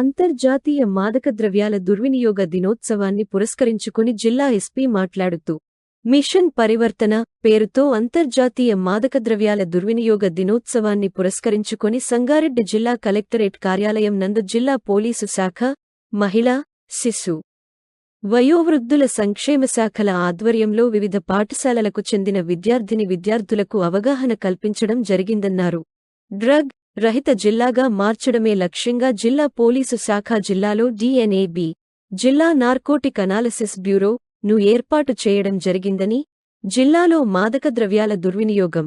అంతర్జాతీయ మాదక ద్రవ్యాల దుర్వినియోగ దినోత్సవాన్ని పురస్కరించుకుని జిల్లా ఎస్పీ మాట్లాడుతూ మిషన్ పరివర్తన పేరుతో అంతర్జాతీయ మాదక ద్రవ్యాల దుర్వినియోగ దినోత్సవాన్ని పురస్కరించుకుని సంగారెడ్డి జిల్లా కలెక్టరేట్ కార్యాలయం నందు జిల్లా పోలీసు శాఖ మహిళా శిశు వయోవృద్ధుల సంక్షేమ శాఖల ఆధ్వర్యంలో వివిధ పాఠశాలలకు చెందిన విద్యార్థిని విద్యార్థులకు అవగాహన కల్పించడం జరిగిందన్నారు. డ్రగ్ రహిత జిల్లాగా మార్చడమే లక్ష్యంగా జిల్లా పోలీసు శాఖ జిల్లాలో డిఎన్ఏబి జిల్లా నార్కోటిక్ అనాలసిస్ బ్యూరో ను ఏర్పాటు చేయడం జరిగిందని జిల్లాలో మాదక ద్రవ్యాల దుర్వినియోగం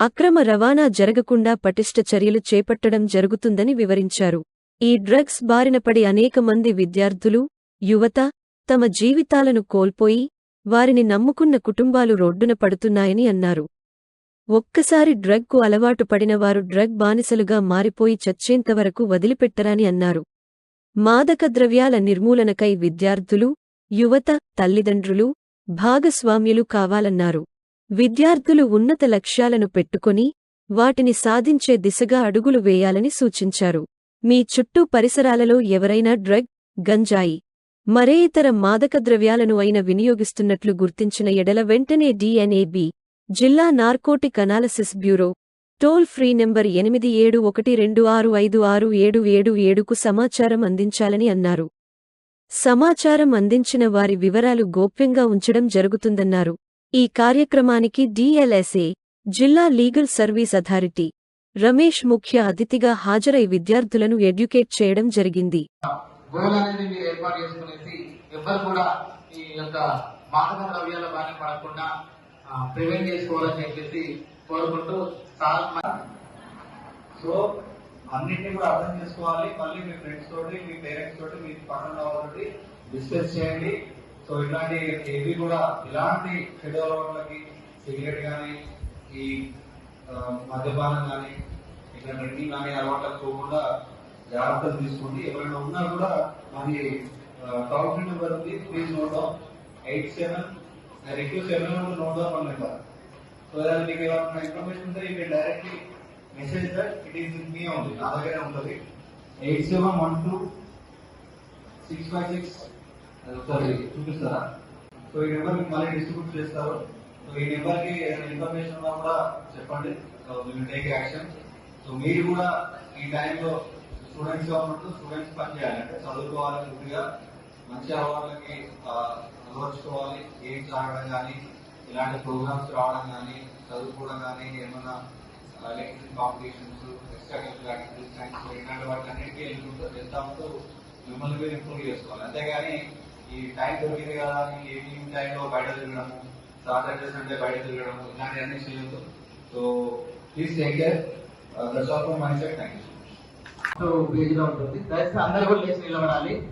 అక్రమ రవాణా జరగకుండా పటిష్ట చర్యలు చేపట్టడం జరుగుతుందని వివరించారు. ఈ డ్రగ్స్ బారినపడి అనేక మంది విద్యార్థులు యువత తమ జీవితాలను కోల్పోయి వారిని నమ్ముకున్న కుటుంబాలు రోడ్డున పడుతున్నాయని అన్నారు. ఒక్కసారి డ్రగ్కు అలవాటు పడినవారు డ్రగ్ బానిసలుగా మారిపోయి చచ్చేంతవరకు వదిలిపెట్టరని అన్నారు. మాదక ద్రవ్యాల నిర్మూలనకై విద్యార్థులు యువత తల్లిదండ్రులు భాగస్వామ్యులు కావాలన్నారు. విద్యార్థులు ఉన్నత లక్ష్యాలను పెట్టుకొని వాటిని సాధించే దిశగా అడుగులు వేయాలని సూచించారు. మీ చుట్టూ పరిసరాలలో ఎవరైనా డ్రగ్ గంజాయి మరే ఇతర మాదక ద్రవ్యాలను అయిన వినియోగిస్తున్నట్లు గుర్తించిన ఎడల వెంటనే డిఎన్ఏబి జిల్లా narcotic analysis bureau. Toll free number ఎనిమిది ఏడు ఒకటి రెండు ఆరు ఐదు ఆరు ఏడు ఏడు ఏడుకు సమాచారం అందించాలని అన్నారు. సమాచారం అందించిన వారి వివరాలు గోప్యంగా ఉంచడం జరుగుతుందన్నారు. ఈ కార్యక్రమానికి డిఎల్ఎస్ఏ జిల్లా లీగల్ సర్వీస్ అథారిటీ రమేష్ ముఖ్య అతిథిగా హాజరై విద్యార్థులను ఎడ్యుకేట్ చేయడం జరిగింది. ఏర్పాటు చేసుకునేసి ఎవ్వరు కూడా ఈ యొక్క మాదక ద్రవ్యాల బారిన పడకుండా ప్రివెంట్ చేసుకోవాలని చెప్పేసి కోరుకుంటూ సార్ సో అన్నింటినీ కూడా అర్థం చేసుకోవాలి. మళ్ళీ మీ ఫ్రెండ్స్ తోటి మీ పేరెంట్స్ తోటి మీ పక్కన వాళ్ళతోటి డిస్కస్ చేయండి. సో ఇలాంటి ఏవి కూడా ఇలాంటి చెడు అలవాట్లకి సిగరెట్ కానీ ఈ మద్యపానం కానీ ఇట్లా డ్రింకింగ్ కానీ అలవాట్లకు పోకుండా జాగ్రత్తలు తీసుకోండి. ఎవరైనా ఉన్నా కూడా మరి టౌన్ ఫ్రీ నెంబర్ ఉంది. Please note down eight seven request ఎవరైనా note down one number so దాని మీకు ఏమైనా ఇన్ఫర్మేషన్ ఉంటే మీరు can directly message that it is with me ఉంది నా దగ్గర ఉంటుంది. Eight seven one two six five six. ఒకసారి చూపిస్తారా? సో ఈ నెంబర్ మీకు మళ్ళీ డిస్ట్రిబ్యూట్ చేస్తారు. సో ఈ నెంబర్కి ఏదైనా ఇన్ఫర్మేషన్ ఉన్నా కూడా చెప్పండి. So will take action so మీరు కూడా ఈ టైంలో స్టూడెంట్స్గా ఉన్నట్టు స్టూడెంట్స్ పని చేయాలంటే చదువుకోవాలని చదువుకోవాలి పూర్తిగా. మంచి అవార్డులకి అలవర్చుకోవాలి. గేమ్స్ ఆడడం కానీ ఇలాంటి ప్రోగ్రామ్స్ రావడం కానీ చదువుకోవడం కానీ ఏమన్నా electric competitions extra cultural activities science ఇలాంటి వాటి అన్నిటికీ వెళ్ళుకుంటూ వెళ్తాముతూ మిమ్మల్ని మీరు ఇంప్రూవ్ చేసుకోవాలి. అంతేగాని ఈ టైం దొరికింది కదా అని ఈవినింగ్ టైంలో బయట తిరగడము సాటర్డే సండే బయట తిరగడము ఇలాంటివన్నీ చేయొద్దు. So please take care that's all for my side thank you పేజీలో ఉంటుంది. దయచేసి అందరూ కూడా లేచి నిలబడాలి.